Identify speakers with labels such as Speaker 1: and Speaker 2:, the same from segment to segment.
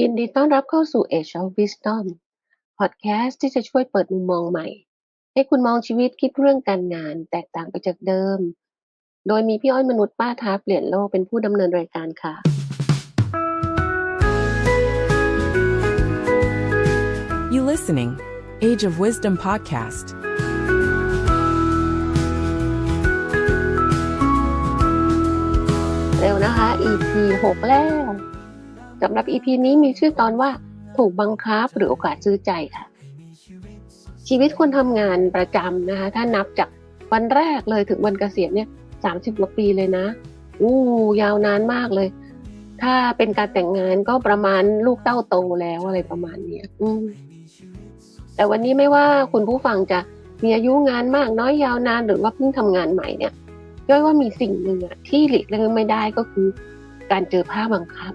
Speaker 1: ยินดีต้อนรับเข้าสู่ Age of Wisdom พอดแคสต์ที่จะช่วยเปิดมุมมองใหม่ ให้คุณมองชีวิตคิดเรื่องการงานแตกต่างไปจากเดิม โดยมีพี่อ้อยมนุษย์ป้าท้าเปลี่ยนโลกเป็นผู้ดำเนินรายการค่ะ
Speaker 2: You listening? Age of Wisdom podcast.
Speaker 1: เร็วนะคะ EP 6 แล้ว สำหรับ EP นี้มีชื่อตอนว่าถูกบังคับหรือโอกาสซื้อใจค่ะ ชีวิตคนทำงานประจำนะคะ ถ้านับจากวันแรกเลยถึงวันเกษียณเนี่ยสามสิบกว่าปีเลยนะอู้ยาวนานมากเลย ถ้าเป็นการแต่งงานก็ประมาณลูกเต้าโตแล้วอะไรประมาณเนี้ยอืมแต่วันนี้ไม่ว่าคุณผู้ฟังจะมีอายุงานมากน้อยยาวนานหรือว่าเพิ่งทำงานใหม่เนี่ยย่อยว่ามีสิ่งหนึ่งที่หลีกเลี่ยงไม่ได้ก็คือ การเจอภาบังคับ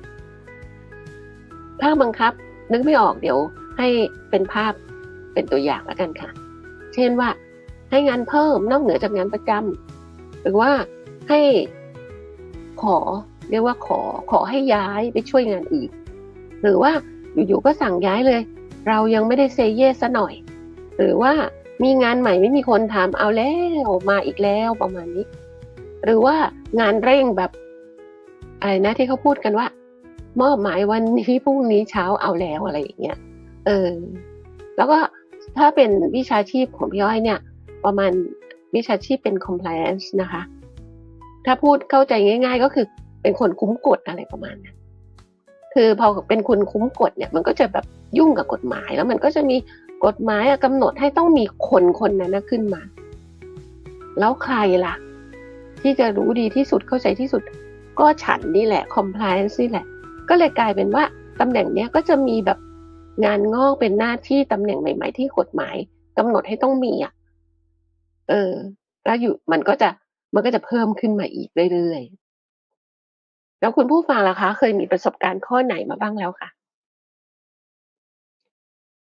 Speaker 1: ภาคบังคับนึกไม่ออกเดี๋ยวให้เป็นภาพเป็นตัวอย่างแล้วกันค่ะ เช่นว่าให้งานเพิ่มนอกเหนือจากงานประจำหรือว่าให้ขอเรียกว่าขอขอให้ย้ายไปช่วยงานอื่น หรือว่าอยู่ๆก็สั่งย้ายเลย เรายังไม่ได้เซเยสซะหน่อย หรือว่ามีงานใหม่ไม่มีคนทำเอาแล้วมาอีกแล้วประมาณนี้ หรือว่างานเร่งแบบอะไรนะที่เขาพูดกันว่า มอบหมายวันนี้พรุ่งนี้เช้าเอาแล้วอะไรอย่างเงี้ยเออแล้วก็ถ้าเป็นวิชาชีพของพี่อ้อยเนี่ย ประมาณวิชาชีพเป็น compliance นะคะ ถ้าพูดเข้าใจง่าย ๆ ก็คือเป็นคนคุ้มกฎอะไรประมาณนั้นคือพอเป็นคนคุ้มกฎเนี่ย มันก็จะแบบยุ่งกับกฎหมายแล้วมันก็จะมีกฎหมายกำหนดให้ต้องมีคนคนนั้นขึ้นมา แล้วใครล่ะ ที่จะรู้ดีที่สุดเข้าใจที่สุด ก็ฉันนี่แหละ compliance นี่แหละ ก็เลยกลายเป็นว่าตำแหน่งเนี้ยก็จะมีแบบงานงอกเป็นหน้าที่ตำแหน่งใหม่ ๆ ที่กฎหมายกำหนดให้ต้องมีอะ เออ แล้วอยู่มันก็จะมันก็จะเพิ่มขึ้นมาอีกเรื่อยๆ แล้วคุณผู้ฟังล่ะคะ เคยมีประสบการณ์ข้อไหนมาบ้างแล้วคะ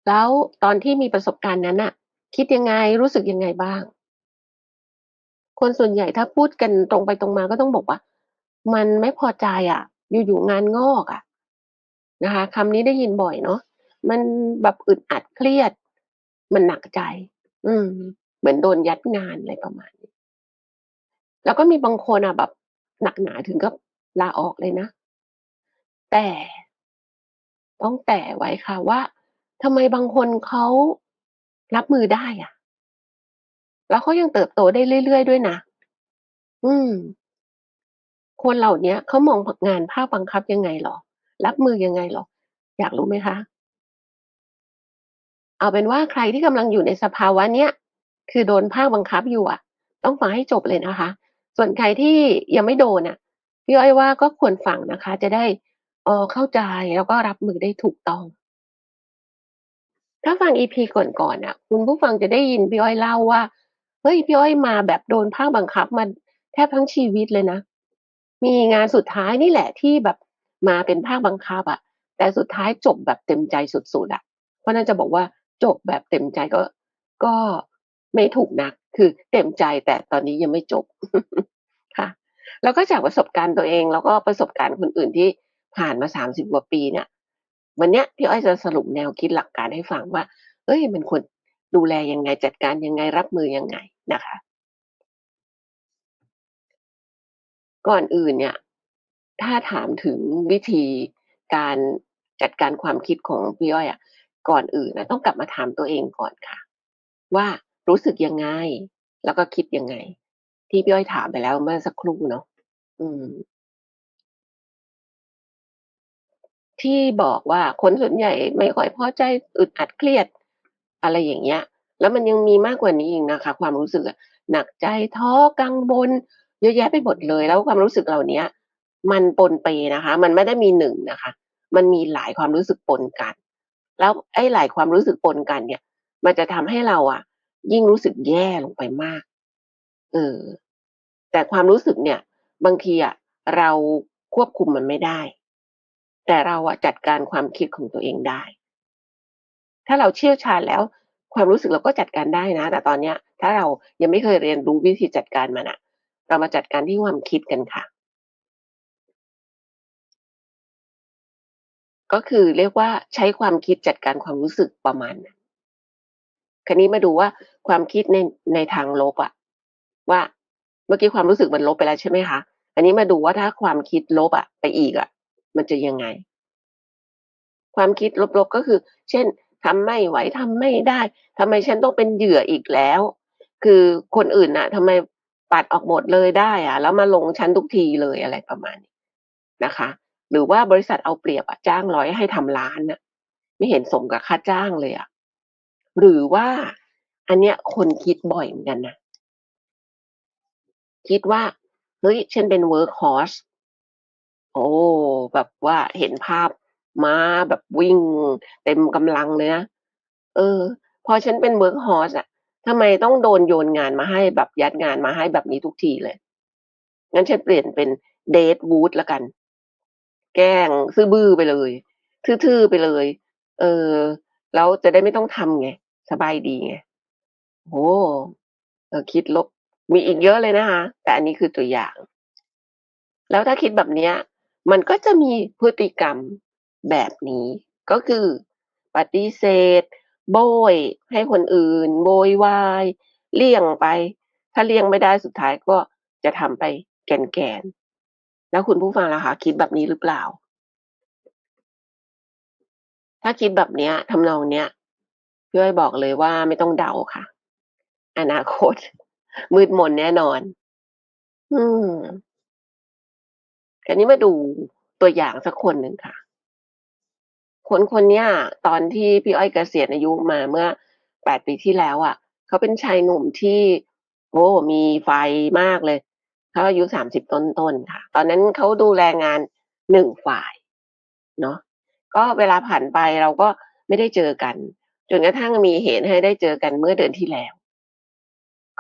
Speaker 1: แล้วตอนที่มีประสบการณ์นั้นอะคิดยังไงรู้สึกยังไงบ้าง คนส่วนใหญ่ถ้าพูดกันตรงไปตรงมาก็ต้องบอกว่า มันไม่พอใจอะ อยู่ๆงานงอกอะนะคะคำนี้ได้ยินบ่อยเนาะมันแบบอึดอัดเครียด มันหนักใจ อืม เหมือนโดนยัดงานอะไรประมาณนี้ แล้วก็มีบางคนอะแบบ หนักหนาถึงกับลาออกเลยนะ แต่ต้องแต่ไว้ค่ะว่าทำไมบางคนเขารับมือได้อะ แล้วเขายังเติบโตได้เรื่อยๆด้วยนะ อืม คนเหล่านี้เขามองงานภาคบังคับยังไงหรอ รับมือยังไงหรอ อยากรู้ไหมคะ เอาเป็นว่าใครที่กำลังอยู่ในสภาวะเนี้ยคือโดนภาคบังคับอยู่อะ ต้องฟังให้จบเลยนะคะ ส่วนใครที่ยังไม่โดนอะพี่อ้อยว่าก็ควรฟังนะคะ จะได้เออเข้าใจแล้วก็รับมือได้ถูกต้อง ถ้าฟังอีพีก่อนๆน่ะ คุณผู้ฟังจะได้ยินพี่อ้อยเล่าว่าเฮ้ยพี่อ้อยมาแบบโดนภาคบังคับมาแทบทั้งชีวิตเลยนะ มีงานสุดท้ายนี่แหละที่แบบมาเป็นภาคบังคับอะแต่สุดท้ายจบแบบเต็มใจสุดๆอะเพราะน่าจะบอกว่าจบแบบเต็มใจก็ ก็ไม่ถูกนัก คือเต็มใจแต่ตอนนี้ยังไม่จบค่ะ แล้วก็จากประสบการณ์ตัวเอง แล้วก็ประสบการณ์คนอื่นที่ผ่านมาสามสิบกว่าปีเนี่ย วันเนี้ยพี่อ้อยจะสรุปแนวคิดหลักการให้ฟังว่า เอ้ยมันควรดูแลยังไงจัดการยังไงรับมือยังไงนะคะ ก่อนอื่นเนี่ย ถ้าถามถึงวิธีการจัดการความคิดของพี่อ้อยอะก่อนอื่นนะต้องกลับมาถามตัวเองก่อนค่ะ ว่ารู้สึกยังไง แล้วก็คิดยังไง ที่พี่อ้อยถามไปแล้วเมื่อสักครู่เนาะอืม ที่บอกว่าคนส่วนใหญ่ไม่ค่อยพอใจอึดอัดเครียด อะไรอย่างเงี้ย แล้วมันยังมีมากกว่านี้อีกนะคะ ความรู้สึกอะหนักใจท้อกังวล เยอะแยะไปหมดเลย แล้วความรู้สึกเหล่านี้มันปนเปนะคะ มันไม่ได้มีหนึ่งนะคะ มันมีหลายความรู้สึกปนกัน แล้วไอ้หลายความรู้สึกปนกันเนี่ย มันจะทำให้เราอะยิ่งรู้สึกแย่ลงไปมาก เออ แต่ความรู้สึกเนี่ย บางทีอะเราควบคุมมันไม่ได้ แต่เราอะจัดการความคิดของตัวเองได้ ถ้าเราเชี่ยวชาญแล้ว ความรู้สึกเราก็จัดการได้นะ แต่ตอนเนี้ย ถ้าเรายังไม่เคยเรียนรู้วิธีจัดการมันอะ เรามาจัดการที่ความคิดกันค่ะ ก็คือเรียกว่าใช้ความคิดจัดการความรู้สึกประมาณนั้นคราวนี้มาดูว่าความคิดในในทางลบอะว่าเมื่อกี้ความรู้สึกมันลบไปแล้วใช่ไหมคะอันนี้มาดูว่าถ้าความคิดลบอะไปอีกอะมันจะยังไง ความคิดลบๆก็คือ เช่นทำไม่ไหวทำไม่ได้ทำไมฉันต้องเป็นเหยื่ออีกแล้ว คือคนอื่นน่ะทำไม ปัดออกหมดเลยได้อะแล้วมาลงฉันทุกทีเลยอะไรประมาณนี้นะคะ หรือว่าบริษัทเอาเปรียบอะจ้างร้อยให้ทำล้านน่ะไม่เห็นสมกับค่าจ้างเลยอะหรือว่าอันเนี้ยคนคิดบ่อยเหมือนกันนะคิดว่าเฮ้ยฉันเป็น workhorse โอ้แบบว่าเห็นภาพม้าแบบวิ่งเต็มกำลังเลยนะเออ พอฉันเป็น workhorse อะ ทำไมต้องโดนโยนงานมาให้แบบยัดงานมาให้แบบนี้ทุกทีเลย งั้นฉันเปลี่ยนเป็น deadwood แล้วกัน แกล้งซื่อบื้อไปเลย ทื่อๆไปเลย เออ แล้วจะได้ไม่ต้องทำไง สบายดีไงโอ้เออคิดลบ มีอีกเยอะเลยนะคะ แต่อันนี้คือตัวอย่าง แล้วถ้าคิดแบบเนี้ยมันก็จะมีพฤติกรรมแบบนี้ ก็คือปฏิเสธ โบยให้คนอื่นโวยวายเลี่ยงไป ถ้าเลี่ยงไม่ได้สุดท้ายก็จะทำไปแก่นๆแล้วคุณผู้ฟังล่ะคะคิดแบบนี้หรือเปล่า?ถ้าคิดแบบเนี้ยทำนองเนี้ยพี่อ้อยบอกเลยว่าไม่ต้องเดาค่ะ อนาคต มืดมนแน่นอน อืมคราวนี้มาดูตัวอย่างสักคนหนึ่งค่ะ คนคนเนี้ยตอนที่พี่อ้อยเกษียณอายุมาเมื่อ8ปีที่แล้วอะเขาเป็นชายหนุ่มที่โอ้มีไฟมากเลยเขาอายุ30ต้นๆค่ะ ตอนนั้นเขาดูแลงาน1ฝ่ายเนาะก็เวลาผ่านไปเราก็ไม่ได้เจอกัน จนกระทั่งมีเหตุให้ได้เจอกันเมื่อเดือนที่แล้ว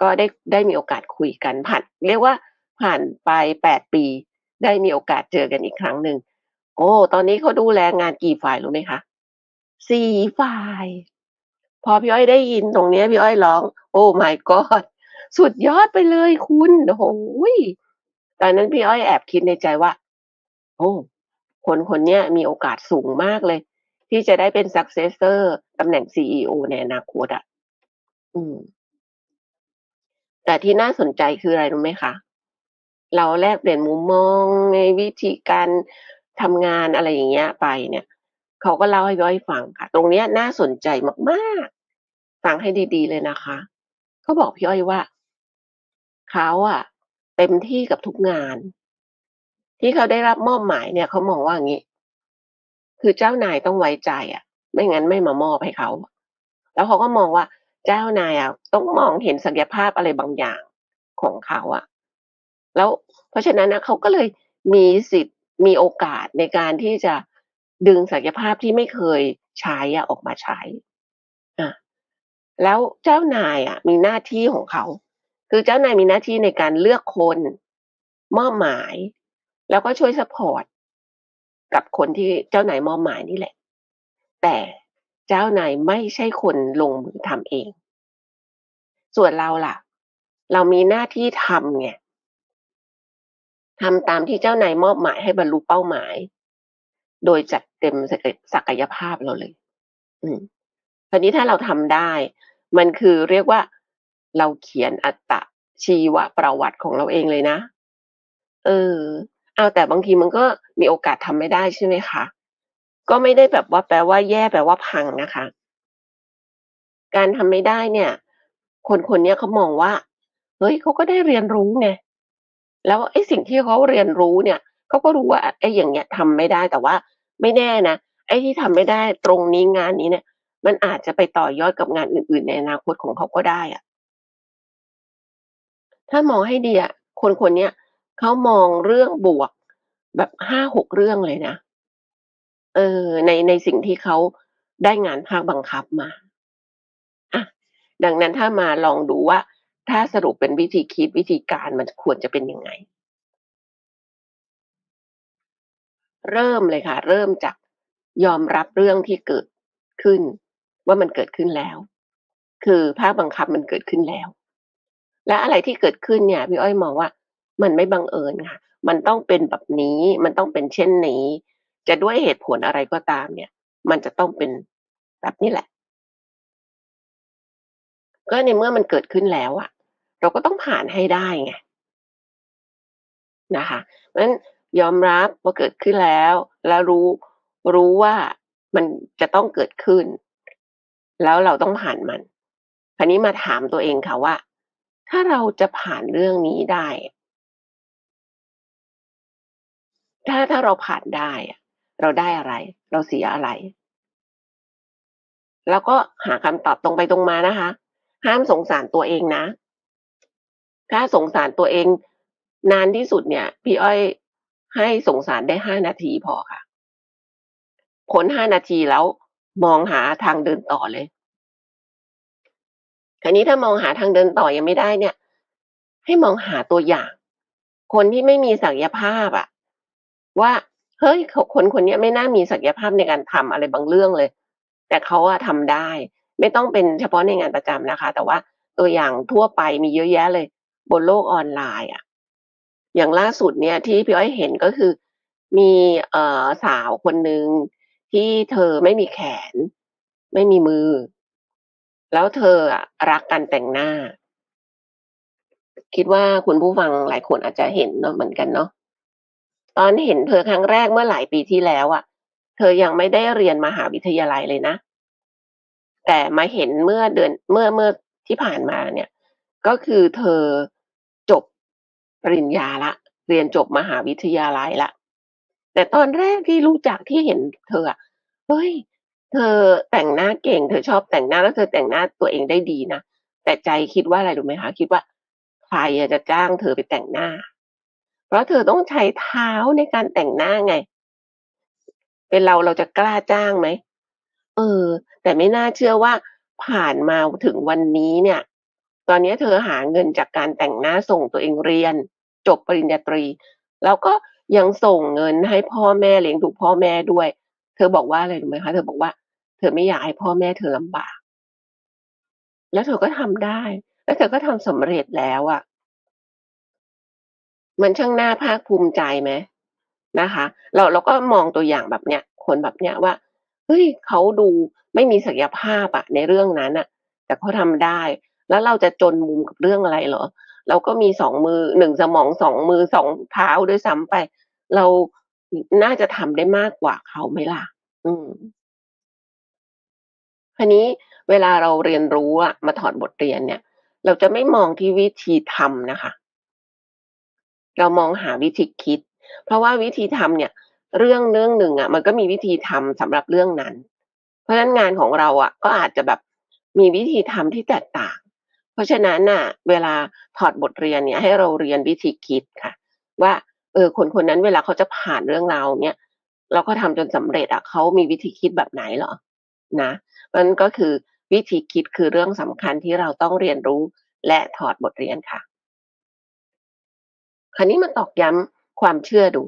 Speaker 1: ก็ได้ได้มีโอกาสคุยกันผ่านเรียกว่าผ่านไป8ปี ได้มีโอกาสเจอกันอีกครั้งหนึ่ง โอ้ ตอนนี้เขาดูแลงานกี่ฝ่ายรู้ไหมคะ4ฝ่าย พอพี่อ้อยได้ยินตรงนี้พี่อ้อยร้อง Oh my god สุดยอดไปเลยคุณโอ้โฮตอนนั้นพี่อ้อยแอบคิดในใจว่า โอ้ คนคนนี้มีโอกาสสูงมากเลย ที่จะได้เป็น successor ตำแหน่ง CEO ในอนาคตอะอืม แต่ที่น่าสนใจคืออะไรรู้ไหมคะ เราแลกเปลี่ยนมุมมองในวิธีการ ทำงานอะไรอย่างเงี้ยไปเนี่ยเขาก็เล่าให้พี่อ้อยฟังค่ะ ตรงเนี้ยน่าสนใจมากๆฟังให้ดี ๆ เลยนะคะเขาบอกพี่อ้อยว่าเขาอะเต็มที่กับทุกงาน ที่เขาได้รับมอบหมายเนี่ยเขามองว่าอย่างงี้ คือเจ้านายต้องไว้ใจอะไม่งั้นไม่มามอบให้เขา แล้วเขาก็มองว่าเจ้านายอะต้องมองเห็นศักยภาพอะไรบางอย่างของเขาอะแล้วเพราะฉะนั้นนะเขาก็เลยมีสิทธิ มีโอกาสในการที่จะดึงศักยภาพที่ไม่เคยใช้อะออกมาใช้อาแล้วเจ้านายอะมีหน้าที่ของเขา คือเจ้านายมีหน้าที่ในการเลือกคนมอบหมาย แล้วก็ช่วยซัปอร์ตกับคนที่เจ้านายมอบหมายนี่แหละ แต่เจ้านายไม่ใช่คนลงมือทำเอง ส่วนเราล่ะ เรามีหน้าที่ทำไง ทำตามที่เจ้านายมอบหมายให้บรรลุเป้าหมาย โดยจัดเต็มศักยภาพเราเลย อืมคราวนี้ถ้าเราทำได้ มันคือเรียกว่าเราเขียนอัตชีวประวัติของเราเองเลยนะ เออ เอาแต่บางทีมันก็มีโอกาสทำไม่ได้ใช่ไหมคะ ก็ไม่ได้แบบว่าแปลว่าแย่แปลว่าพังนะคะ การทำไม่ได้เนี่ย คนคนนี้เขามองว่า เฮ้ยเขาก็ได้เรียนรู้ไง แล้วไอ้สิ่งที่เขาเรียนรู้เนี่ยเขาก็รู้ว่าไอ้อย่างเงี้ยทำไม่ได้แต่ว่าไม่แน่นะไอ้ที่ทำไม่ได้ตรงนี้งานนี้เนี่ย มันอาจจะไปต่อยอดกับงานอื่น ๆ ในอนาคตของเขาก็ได้อะถ้ามองให้ดีอะคนคนเนี้ยเขามองเรื่องบวกแบบ5-6เรื่องเลยนะเออในในสิ่งที่เขาได้งานภาคบังคับมาอะดังนั้นถ้ามาลองดูว่า ถ้าสรุปเป็นวิธีคิดวิธีการมันควรจะเป็นยังไง?เริ่มเลยค่ะ เริ่มจากยอมรับเรื่องที่เกิดขึ้น ว่ามันเกิดขึ้นแล้ว คือภาคบังคับมันเกิดขึ้นแล้ว และอะไรที่เกิดขึ้นเนี่ยพี่อ้อยมองว่า มันไม่บังเอิญค่ะ มันต้องเป็นแบบนี้ มันต้องเป็นเช่นนี้ จะด้วยเหตุผลอะไรก็ตามเนี่ย มันจะต้องเป็นแบบนี้แหละก็ในเมื่อมันเกิดขึ้นแล้วอะ เราก็ต้องผ่านให้ได้ไงนะคะเพราะฉะนั้นยอมรับว่าเกิดขึ้นแล้ว แล้วรู้รู้ว่ามันจะต้องเกิดขึ้น แล้วเราต้องผ่านมันคราวนี้มาถามตัวเองค่ะว่า ถ้าเราจะผ่านเรื่องนี้ได้ ถ้าถ้าเราผ่านได้เราได้อะไร เราเสียอะไร?แล้วก็หาคำตอบตรงไปตรงมานะคะ ห้ามสงสารตัวเองนะ ถ้าสงสารตัวเอง นานที่สุดเนี่ย พี่อ้อยให้สงสารได้5นาทีพอค่ะพ้น5นาทีแล้วมองหาทางเดินต่อเลยคราวนี้ถ้ามองหาทางเดินต่อยังไม่ได้เนี่ย ให้มองหาตัวอย่าง คนที่ไม่มีศักยภาพอะว่าเฮ้ยคนคนนี้ไม่น่ามีศักยภาพในการทำอะไรบางเรื่องเลย แต่เขาอะทำได้ ไม่ต้องเป็นเฉพาะในงานประจำนะคะ แต่ว่าตัวอย่างทั่วไปมีเยอะแยะเลย บนโลกออนไลน์อะอย่างล่าสุดเนี่ยที่พี่อ้อยเห็นก็คือ มีเอ่อสาวคนหนึ่งที่เธอไม่มีแขน ไม่มีมือ แล้วเธออะรักการแต่งหน้า คิดว่าคุณผู้ฟังหลายคนอาจจะเห็นเนาะเหมือนกันเนาะตอนเห็นเธอครั้งแรกเมื่อหลายปีที่แล้วอะเธอยังไม่ได้เรียนมหาวิทยาลัยเลยนะ แต่มาเห็นเมื่อเดือนเมื่อเมื่อที่ผ่านมาเนี่ย ก็คือเธอจบปริญญาล้วเรียนจบมหาวิทยาลัยล้วแต่ตอนแรกที่รู้จักที่เห็นเธอเฮ้ย เธอแต่งหน้าเก่ง เธอชอบแต่งหน้าแล้วเธอแต่งหน้าตัวเองได้ดีนะ แต่ใจคิดว่าอะไรรู้ไหมคะ?คิดว่าใครจะจ้างเธอไปแต่งหน้า เพราะเธอต้องใช้เท้าในการแต่งหน้าไง เป็นเราเราจะกล้าจ้างไหม?เออ แต่ไม่น่าเชื่อว่าผ่านมาถึงวันนี้เนี่ย ตอนนี้เธอหาเงินจากการแต่งหน้าส่งตัวเองเรียน จบปริญญาตรี แล้วก็ยังส่งเงินให้พ่อแม่เลี้ยงดูพ่อแม่ด้วย เธอบอกว่าอะไรรู้ไหมคะ?เธอบอกว่า เธอไม่อยากให้พ่อแม่เธอลำบาก แล้วเธอก็ทำได้ แล้วเธอก็ทำสำเร็จแล้วอะมันช่างน่าภาคภูมิใจไหม?นะคะ เราเราก็มองตัวอย่างแบบเนี้ย คนแบบเนี้ยว่าเฮ้ยเขาดูไม่มีศักยภาพอะในเรื่องนั้นน่ะแต่เขาทำได้ แล้วเราจะจนมุมกับเรื่องอะไรเหรอ?เราก็มี2มือ1สมอง2มือ2เท้าด้วยซ้ำไป เราน่าจะทำได้มากกว่าเขาไหมล่ะ?อืมคราวนี้เวลาเราเรียนรู้อะมาถอดบทเรียนเนี่ย เราจะไม่มองที่วิธีทำนะคะ เรามองหาวิธีคิด เพราะว่าวิธีทำเนี่ย เรื่องเรื่องหนึ่งอะมันก็มีวิธีทำสำหรับเรื่องนั้น เพราะฉะนั้นงานของเราอะก็อาจจะแบบมีวิธีทำที่แตกต่าง เพราะฉะนั้นน่ะ เวลาถอดบทเรียนเนี่ยให้เราเรียนวิธีคิดค่ะ ว่า เออคนคนนั้นเวลาเขาจะผ่านเรื่องราวเนี้ยแล้วเขาทำจนสำเร็จอะเขามีวิธีคิดแบบไหนเหรอ?นะเพราะฉะนั้นก็คือวิธีคิดคือเรื่องสำคัญที่เราต้องเรียนรู้และถอดบทเรียนค่ะ คราวนี้มาตอกย้ำความเชื่อดู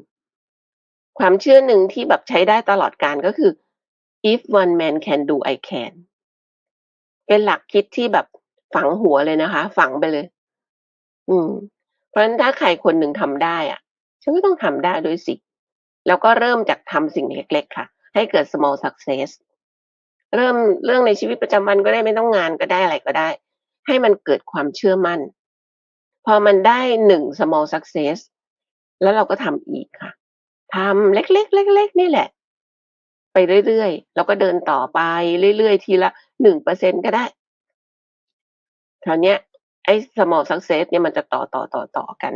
Speaker 1: ความเชื่อหนึ่งที่แบบใช้ได้ตลอดกาลก็คือ if one man can do I can เป็นหลักคิดที่แบบ ฝังหัวเลยนะคะ ฝังไปเลย อืม เพราะฉะนั้นถ้าใครคนหนึ่งทำได้อะฉันก็ต้องทำได้ด้วยสิ แล้วก็เริ่มจากทำสิ่งเล็ก ๆ ค่ะ ให้เกิด small success เริ่มเรื่องในชีวิตประจำวันก็ได้ไม่ต้องงานก็ได้อะไรก็ได้ ให้มันเกิดความเชื่อมั่น พอมันได้1 small success แล้วเราก็ทำอีกค่ะทำเล็กๆเล็กๆนี่แหละ ไปเรื่อยๆ แล้วก็เดินต่อไปเรื่อยๆ ทีละ1%ก็ได้ คราวเนี้ยไอ้ small success เนี่ยมันจะต่อๆๆๆกัน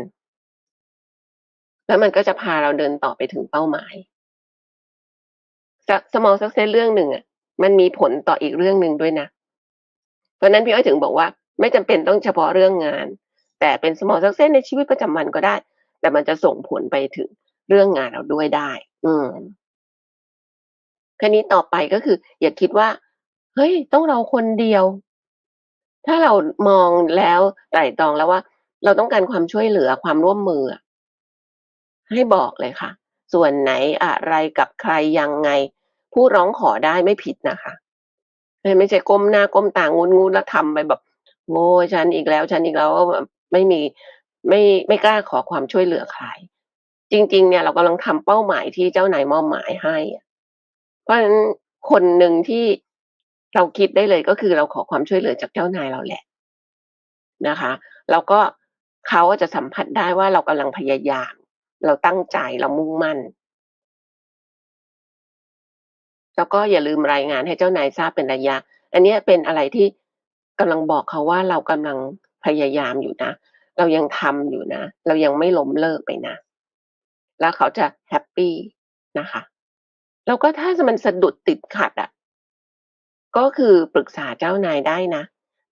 Speaker 1: แล้วมันก็จะพาเราเดินต่อไปถึงเป้าหมายส small success เรื่องหนึ่งอะมันมีผลต่ออีกเรื่องหนึ่งด้วยนะ เพราะนั้นพี่อ้อยถึงบอกว่า ไม่จำเป็นต้องเฉพาะเรื่องงาน แต่เป็น small success ในชีวิตประจำวันก็ได้ แต่มันจะส่งผลไปถึงเรื่องงานเราด้วยได้ อืมคราวนี้ต่อไปก็คือ อย่าคิดว่า เฮ้ย ต้องเราคนเดียว ถ้าเรามองแล้วไตร่ตรองแล้วว่า เราต้องการความช่วยเหลือความร่วมมือ ให้บอกเลยค่ะ ส่วนไหนอะไรกับใครยังไงพูดร้องขอได้ไม่ผิดนะคะไม่ใช่ก้มหน้าก้มตางุนๆแล้วทำไปแบบโอ้ฉันอีกแล้วฉันอีกแล้วไม่มีไม่ไม่กล้าขอความช่วยเหลือใครจริง ๆ เนี่ยเรากำลังทำเป้าหมายที่เจ้านายมอบหมายให้อะเพราะฉะนั้นคนหนึ่งที่ เราคิดได้เลยก็คือเราขอความช่วยเหลือจากเจ้านายเราแหละนะคะแล้วก็เขาจะสัมผัสได้ว่าเรากำลังพยายาม เราตั้งใจเรามุ่งมั่น แล้วก็อย่าลืมรายงานให้เจ้านายทราบเป็นระยะ อันนี้เป็นอะไรที่กำลังบอกเขาว่าเรากำลังพยายามอยู่นะ เรายังทำอยู่นะ เรายังไม่ล้มเลิกไปนะ แล้วเขาจะแฮปปี้นะคะ แล้วก็ถ้ามันสะดุดติดขัดอะ ก็คือปรึกษาเจ้านายได้นะ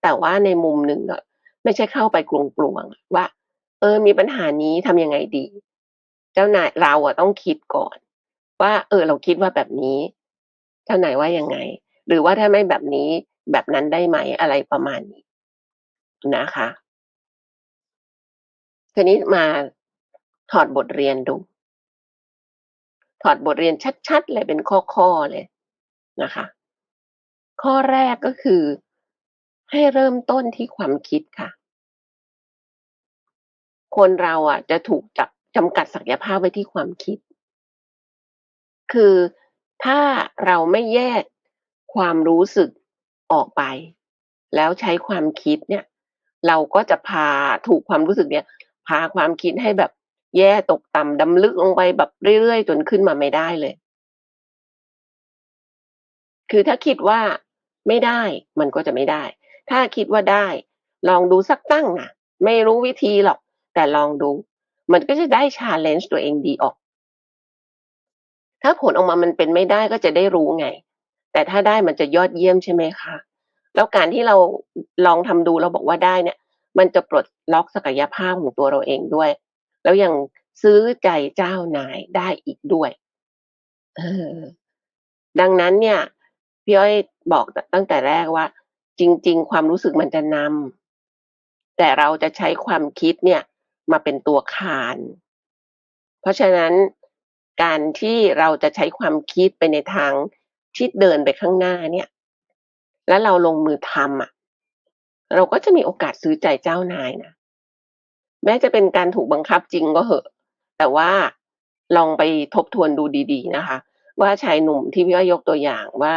Speaker 1: แต่ว่าในมุมหนึ่งอะไม่ใช่เข้าไปกลวงๆว่า เออ มีปัญหานี้ทำยังไงดี เจ้านายเราอะต้องคิดก่อน ว่า เออ เราคิดว่าแบบนี้ เจ้านายว่ายังไง หรือว่าถ้าไม่แบบนี้แบบนั้นได้ไหมอะไรประมาณนี้นะคะทีนี้มาถอดบทเรียนดู ถอดบทเรียนชัดๆเลยเป็นข้อๆเลยนะคะ ข้อแรกก็คือ ให้เริ่มต้นที่ความคิดค่ะ คนเราอะ จะถูกจับจำกัดศักยภาพไว้ที่ความคิด คือถ้าเราไม่แยกความรู้สึกออกไป แล้วใช้ความคิดเนี่ย เราก็จะพาถูกความรู้สึกเนี่ย พาความคิดให้แบบแย่ตกต่ำดำลึกลงไปแบบเรื่อยๆ จนขึ้นมาไม่ได้เลย คือถ้าคิดว่า ไม่ได้มันก็จะไม่ได้ ถ้าคิดว่าได้ ลองดูสักตั้งน่ะไม่รู้วิธีหรอก แต่ลองดู มันก็จะได้ challenge ตัวเองดีออก ถ้าผลออกมามันเป็นไม่ได้ก็จะได้รู้ไง แต่ถ้าได้มันจะยอดเยี่ยมใช่ไหมคะแล้วการที่เราลองทำดูแล้วบอกว่าได้เนี่ย มันจะปลดล็อกศักยภาพของตัวเราเองด้วย แล้วยังซื้อใจเจ้านายได้อีกด้วย เออ ดังนั้นเนี่ย พี่อ้อยบอกตั้งแต่แรกว่า จริง ๆ ความรู้สึกมันจะนำแต่เราจะใช้ความคิดเนี่ยมาเป็นตัวคาน เพราะฉะนั้นการที่เราจะใช้ความคิดไปในทางที่เดินไปข้างหน้าเนี่ย แล้วเราลงมือทำอะ เราก็จะมีโอกาสซื้อใจเจ้านายนะแม้จะเป็นการถูกบังคับจริงก็เหอะ แต่ว่าลองไปทบทวนดูดี ๆ นะคะ ว่าชายหนุ่มที่พี่อ้อยยกตัวอย่างว่า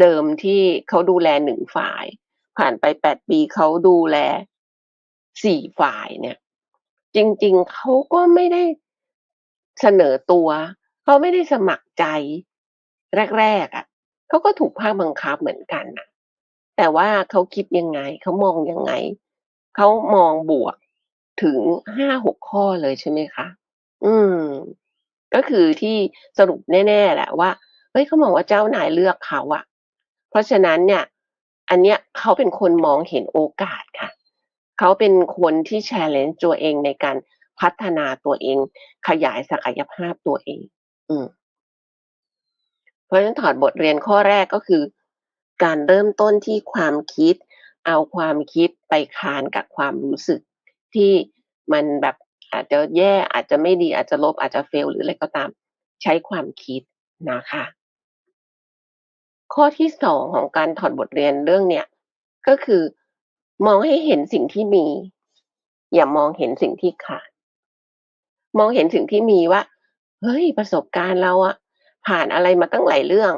Speaker 1: เดิมที่เขาดูแล1ฝ่าย ผ่านไป8ปีเขาดูแล4ฝ่ายเนี่ย จริง ๆเขาก็ไม่ได้เสนอตัวเขาไม่ได้สมัครใจแรกๆอะเขาก็ถูกภาคบังคับเหมือนกันน่ะแต่ว่าเขาคิดยังไงเขามองยังไงเขามองบวกถึง5-6ข้อเลยใช่ไหมคะ อืม ก็คือที่สรุปแน่ๆแหละว่าเฮ้ยเขามองว่าเจ้านายเลือกเขาอะ เพราะฉะนั้นเนี่ย อันเนี้ยเขาเป็นคนมองเห็นโอกาสค่ะ เขาเป็นคนที่ challenge ตัวเองในการพัฒนาตัวเอง ขยายศักยภาพตัวเอง อืมเพราะฉะนั้นถอดบทเรียนข้อแรกก็คือ การเริ่มต้นที่ความคิด เอาความคิดไปคานกับความรู้สึก ที่มันแบบอาจจะแย่อาจจะไม่ดีอาจจะลบอาจจะ fail หรืออะไรก็ตาม ใช้ความคิดนะคะ ข้อที่2ของการถอดบทเรียนเรื่องเนี้ยก็คือ มองให้เห็นสิ่งที่มี อย่ามองเห็นสิ่งที่ขาด มองเห็นสิ่งที่มีว่า เฮ้ยประสบการณ์เราอะผ่านอะไรมาตั้งหลายเรื่อง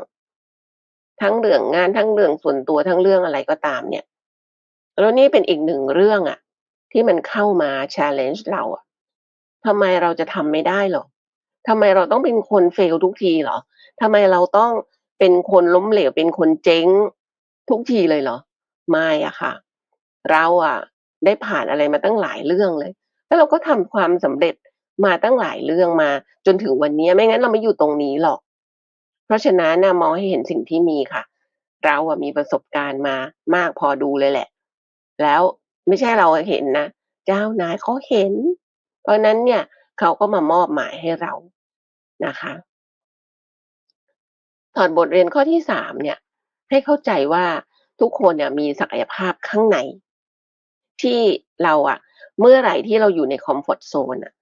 Speaker 1: ทั้งเรื่องงานทั้งเรื่องส่วนตัวทั้งเรื่องอะไรก็ตามเนี่ย แล้วนี่เป็นอีก1เรื่องอะที่มันเข้ามา challenge เราอะทำไมเราจะทำไม่ได้หรอ?ทำไมเราต้องเป็นคน fail ทุกทีหรอ?ทำไมเราต้อง เป็นคนล้มเหลวเป็นคนเจ๊งทุกทีเลยเหรอ?ไม่อะค่ะ เราอะได้ผ่านอะไรมาตั้งหลายเรื่องเลย แล้วเราก็ทำความสำเร็จมาตั้งหลายเรื่องมา จนถึงวันนี้ไม่งั้นเราไม่อยู่ตรงนี้หรอก เพราะฉะนั้นนะมองให้เห็นสิ่งที่มีค่ะ เราอะมีประสบการณ์มามากพอดูเลยแหละ แล้วไม่ใช่เราเห็นนะเจ้านายเขาเห็น เพราะนั้นเนี่ยเขาก็มามอบหมายให้เรานะคะ ถอดบทเรียนข้อที่3เนี่ย ให้เข้าใจว่าทุกคนเนี่ยมีศักยภาพข้างใน ที่เราอะเมื่อไหร่ที่เราอยู่ในคอมฟอร์ตโซนอะ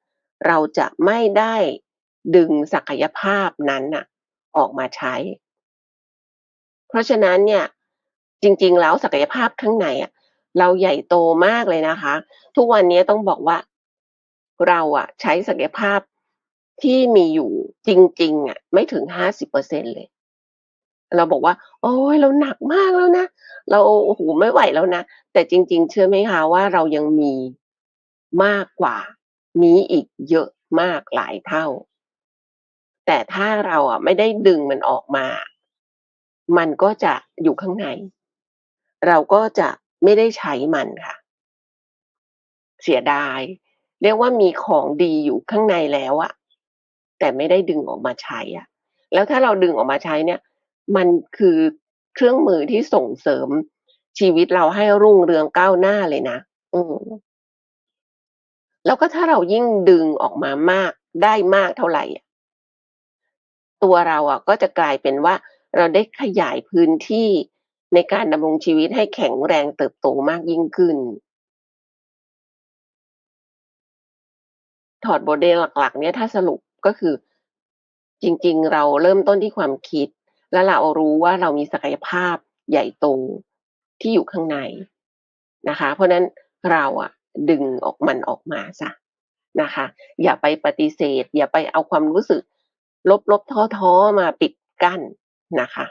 Speaker 1: เราจะไม่ได้ดึงศักยภาพนั้นน่ะออกมาใช้ เพราะฉะนั้นเนี่ย จริง ๆ แล้วศักยภาพข้างในอะเราใหญ่โตมากเลยนะคะ ทุกวันนี้ต้องบอกว่า เราอะใช้ศักยภาพที่มีอยู่จริง ๆอะไม่ถึง50%เลย เราบอกว่า โอ๊ยเราหนักมากแล้วนะ เราโอ้โฮไม่ไหวแล้วนะ แต่จริง ๆ เชื่อไหมคะว่าเรายังมีมากกว่านี้อีกเยอะมากหลายเท่า แต่ถ้าเราอะไม่ได้ดึงมันออกมา มันก็จะอยู่ข้างใน เราก็จะไม่ได้ใช้มันค่ะ เสียดาย เรียกว่ามีของดีอยู่ข้างในแล้วอะแต่ไม่ได้ดึงออกมาใช้อะแล้วถ้าเราดึงออกมาใช้เนี่ย มันคือเครื่องมือที่ส่งเสริมชีวิตเราให้รุ่งเรืองก้าวหน้าเลยนะอืมแล้วก็ถ้าเรายิ่งดึงออกมามากได้มากเท่าไหรอะตัวเราอะ ก็จะกลายเป็นว่าเราได้ขยายพื้นที่ในการดำรงชีวิตให้แข็งแรงเติบโตมากยิ่งขึ้น ถอดบทเรียนหลัก ๆ เนี่ยถ้าสรุปก็คือ จริง ๆ เราเริ่มต้นที่ความคิด แล้วเรารู้ว่าเรามีศักยภาพใหญ่โตที่อยู่ข้างในนะคะ เพราะนั้นเราอะดึงออกมันออกมาเสียนะคะ อย่าไปปฏิเสธ อย่าไปเอาความรู้สึก ลบๆท้อๆมาปิดกั้นนะคะ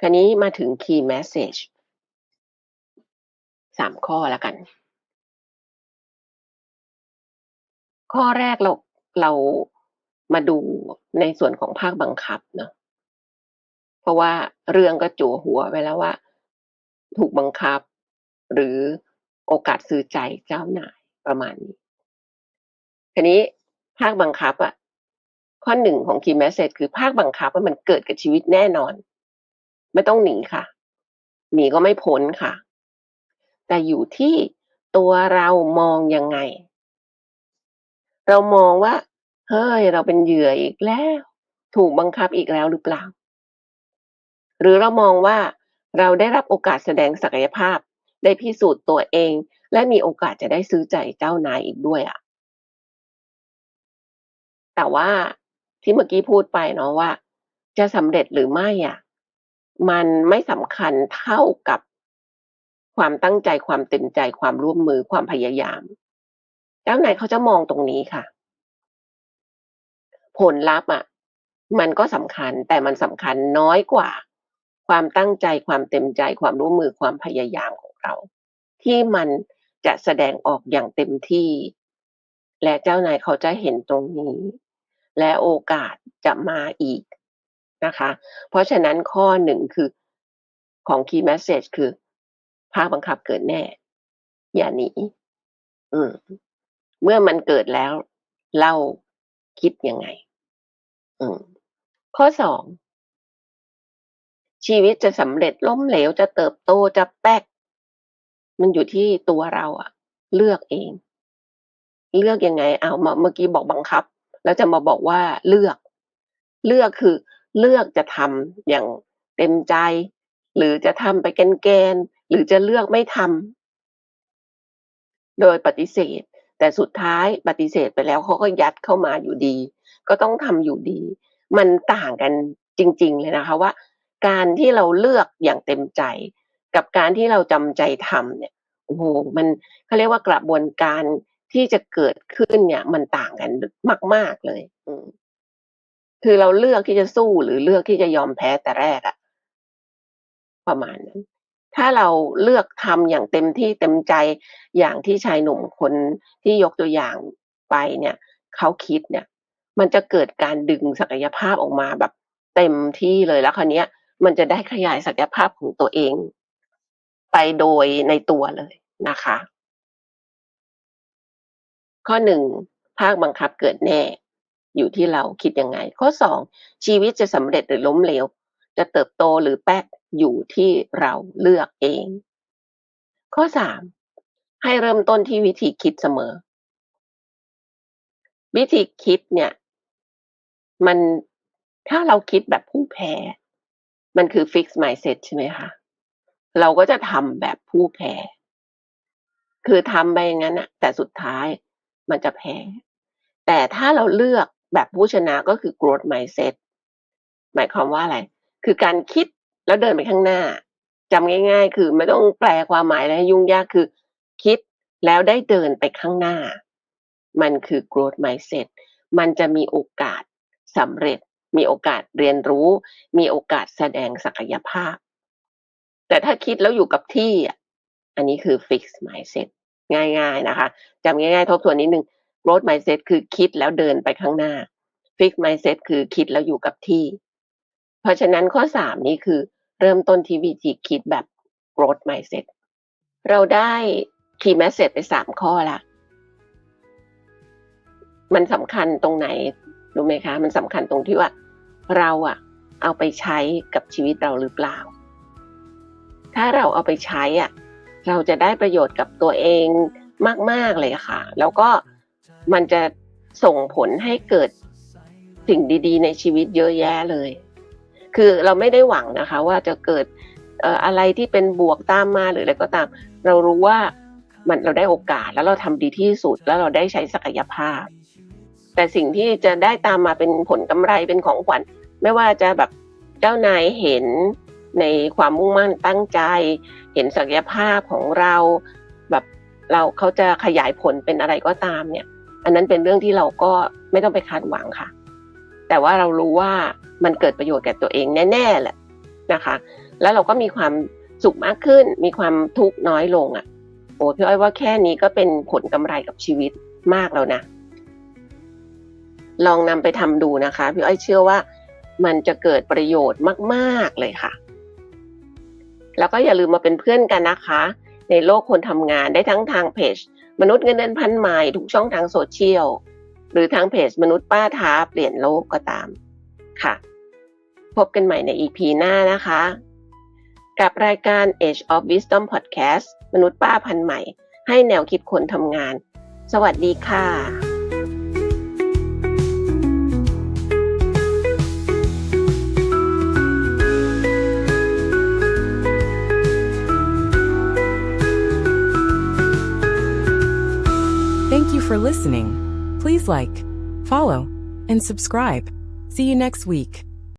Speaker 1: คราวนี้มาถึง Key Message 3ข้อแล้วกัน ข้อแรกเราเรา มาดูในส่วนของภาคบังคับเนาะเพราะว่าเรื่องก็จั่วหัวไว้แล้วว่า ถูกบังคับ หรือโอกาสซื้อใจเจ้าหน่ายประมาณนี้ทีนี้ภาคบังคับอะข้อ1ของ Key Message คือภาคบังคับอะมันเกิดกับชีวิตแน่นอน ไม่ต้องหนีค่ะ หนีก็ไม่พ้นค่ะ แต่อยู่ที่ตัวเรามองยังไง เรามองว่า เฮ้ย เราเป็นเหยื่ออีกแล้ว ถูกบังคับอีกแล้วหรือเปล่า?หรือเรามองว่าเราได้รับโอกาสแสดงศักยภาพ ได้พิสูจน์ตัวเอง และมีโอกาสจะได้ซื้อใจเจ้านายอีกด้วยอะแต่ว่าที่เมื่อกี้พูดไปเนาะว่า จะสำเร็จหรือไม่อะมันไม่สำคัญเท่ากับความตั้งใจความเต็มใจความร่วมมือความพยายาม เจ้านายเขาจะมองตรงนี้ค่ะ ผลลัพธ์อะมันก็สำคัญแต่มันสำคัญน้อยกว่า ความตั้งใจความเต็มใจความร่วมมือความพยายามของเรา ที่มันจะแสดงออกอย่างเต็มที่ และเจ้านายเขาจะเห็นตรงนี้ และโอกาสจะมาอีกนะคะ เพราะฉะนั้นข้อ1คือของ Key Message คือภาคบังคับเกิดแน่ อย่าหนีเมื่อมันเกิดแล้วเล่า คิดยังไง?ข้อ2ชีวิตจะสำเร็จล้มเหลวจะเติบโตจะแป๊ก มันอยู่ที่ตัวเราอะเลือกเอง เลือกยังไง เ?อาวมเมื่อกี้บอกบังคับ แล้วจะมาบอกว่าเลือก เลือกคือ เลือกจะทำอย่างเต็มใจ หรือจะทำไปแกนๆหรือจะเลือกไม่ทำโดยปฏิเสธ แต่สุดท้ายปฏิเสธไปแล้วเขาก็ยัดเข้ามาอยู่ดี ก็ต้องทำอยู่ดี มันต่างกันจริง ๆ เลยนะคะว่า การที่เราเลือกอย่างเต็มใจ กับการที่เราจำใจทำเนี่ยโอ้โฮมันเขาเรียกว่ากระบวนการที่จะเกิดขึ้นเนี่ย มันต่างกันมาก ๆเลย อืคือเราเลือกที่จะสู้หรือเลือกที่จะยอมแพ้แต่แรกอะประมาณนั้น ถ้าเราเลือกทำอย่างเต็มที่เต็มใจอย่างที่ชายหนุ่มคนที่ยกตัวอย่างไปเนี่ยเขาคิดเนี่ย มันจะเกิดการดึงศักยภาพออกมาแบบเต็มที่เลยแล้วคราวนี้ย มันจะได้ขยายศักยภาพของตัวเอง ไปโดยในตัวเลยนะคะ ข้อ1ภาคบังคับเกิดแน่ อยู่ที่เราคิดยังไง ข้อ2ชีวิตจะสำเร็จหรือล้มเหลว จะเติบโตหรือแป๊ก อยู่ที่เราเลือกเอง ข้อ3ให้เริ่มต้นที่วิธีคิดเสมอ วิธีคิดเนี่ย มันถ้าเราคิดแบบผู้แพ้ มันคือ fix Mindset ใช่ไหมคะเราก็จะทำแบบผู้แพ้ คือทำไปอย่างงั้นนะแต่สุดท้ายมันจะแพ้ แต่ถ้าเราเลือกแบบผู้ชนะก็คือ Growth Mindset หมายความว่าอะไร?คือการคิด แล้วเดินไปข้างหน้าจำง่าย ๆ คือไม่ต้องแปลความหมายอะไรยุ่งยากคือ คิดแล้วได้เดินไปข้างหน้า มันคือ growth mindset มันจะมีโอกาสสำเร็จ มีโอกาสเรียนรู้ มีโอกาสแสดงศักยภาพ แต่ถ้าคิดแล้วอยู่กับที่อันนี้คือ fixed mindset ง่าย ๆนะคะจำง่าย ๆ ทบทวนนิดนึง growth mindset คือคิดแล้วเดินไปข้างหน้า fixed mindset คือคิดแล้วอยู่กับที่ เพราะฉะนั้นข้อสามนี้คือ เริ่มต้นที่วิธีคิดแบบ growth mindset เราได้ key message ไปสามข้อละมันสำคัญตรงไหนรู้ไหมคะ มันสำคัญตรงที่ว่า เราอะเอาไปใช้กับชีวิตเราหรือเปล่า ถ้าเราเอาไปใช้อะเราจะได้ประโยชน์กับตัวเองมาก ๆ เลยค่ะ แล้วก็มันจะส่งผลให้เกิดสิ่งดี ๆ ในชีวิตเยอะแยะเลย คือเราไม่ได้หวังนะคะ ว่าจะเกิดเอ่ออะไรที่เป็นบวกตามมาหรืออะไรก็ตาม เรารู้ว่ามันเราได้โอกาสแล้วเราทำดีที่สุดแล้วเราได้ใช้ศักยภาพ แต่สิ่งที่จะได้ตามมาเป็นผลกำไรเป็นของขวัญ ไม่ว่าจะแบบเจ้านายเห็นในความมุ่งมั่นตั้งใจ เห็นศักยภาพของเราแบบเราเขาจะขยายผลเป็นอะไรก็ตามเนี่ย อันนั้นเป็นเรื่องที่เราก็ไม่ต้องไปคาดหวังค่ะ แต่ว่าเรารู้ว่ามันเกิดประโยชน์แก่ตัวเองแน่ๆแหละนะคะ แล้วเราก็มีความสุขมากขึ้น มีความทุกข์น้อยลงอะโอ้พี่อ้อยว่าแค่นี้ก็เป็นผลกำไรกับชีวิตมากแล้วนะ ลองนำไปทำดูนะคะ พี่อ้อยเชื่อว่ามันจะเกิดประโยชน์มากๆเลยค่ะ แล้วก็อย่าลืมมาเป็นเพื่อนกันนะคะ ในโลกคนทำงานได้ทั้งทางเพจ มนุษย์เงินเดือนพันใหม่ทุกช่องทางโซเชียล หรือทางเพจมนุษย์ป้าท้าเปลี่ยนโลกก็ตามค่ะ พบกันใหม่ใน EP หน้านะคะ กับรายการ Age of Wisdom Podcast มนุษย์ป้าพันใหม่ ให้แนวคิดคนทำงาน สวัสดีค่ะ
Speaker 2: Thank you for listening. Please like, follow, and subscribe. See you next week.